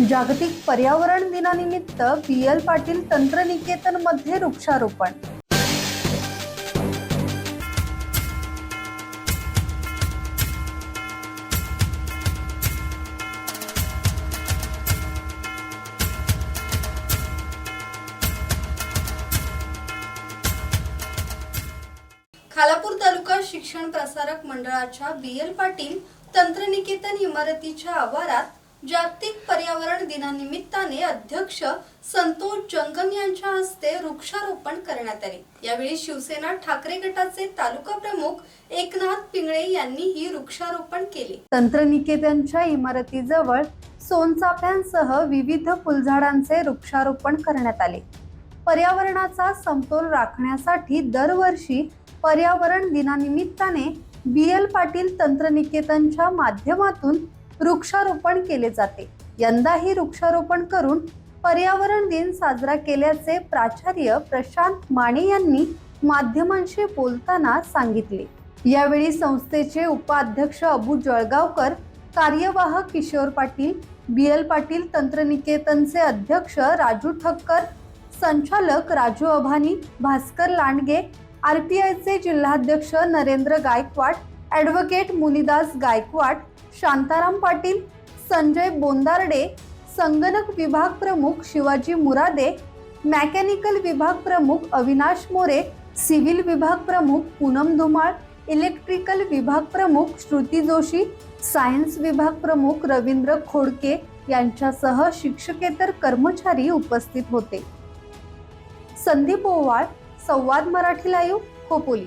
जागतिक पर्यावरण दिनानिमित्त बी एल पाटील तंत्रनिकेतनमध्ये वृक्षारोपण. खालापूर तालुका शिक्षण प्रसारक मंडळाच्या बी एल पाटील तंत्रनिकेतन इमारतीच्या आवारात जागतिक पर्यावरण दिनानिमित्ताने अध्यक्ष संतोष जंगम यांच्या हस्ते वृक्षारोपण करण्यात आले. यावेळी शिवसेना ठाकरे गटाचे तालुका प्रमुख एकनाथ पिंगळे यांनी ही वृक्षारोपण केले. तंत्रनिकेतनच्या इमारतीजवळ सोनचाफ्यांसह विविध फुलझाडांचे वृक्षारोपण करण्यात आले. पर्यावरणाचा समतोल राखण्यासाठी दरवर्षी पर्यावरण दिनानिमित्ताने बी एल पाटील तंत्रनिकेतनच्या माध्यमातून वृक्षारोपण केले जाते. यंदाही वृक्षारोपण करून पर्यावरण दिन साजरा केल्याचे प्राचार्य प्रशांत माने यांनी माध्यमांशी बोलताना सांगितले. यावेळी संस्थेचे उपाध्यक्ष अबू जळगावकर कार्यवाह किशोर पाटील बी एल पाटील तंत्रनिकेतनचे अध्यक्ष राजू ठक्कर संचालक राजू अभानी भास्कर लांडगे आर पी आयचे जिल्हाध्यक्ष नरेंद्र गायकवाड ॲडव्होकेट मुनिदास गायकवाड शांताराम पाटील संजय बोंदार्डे संगणक विभाग प्रमुख शिवाजी मुरादे मॅकॅनिकल विभाग प्रमुख अविनाश मोरे सिव्हिल विभाग प्रमुख पूनम धुमाळ इलेक्ट्रिकल विभाग प्रमुख श्रुती जोशी सायन्स विभाग प्रमुख रवींद्र खोडके यांच्यासह शिक्षकेतर कर्मचारी उपस्थित होते. संदीप ओवाळ संवाद मराठी लाईव्ह खोपोली.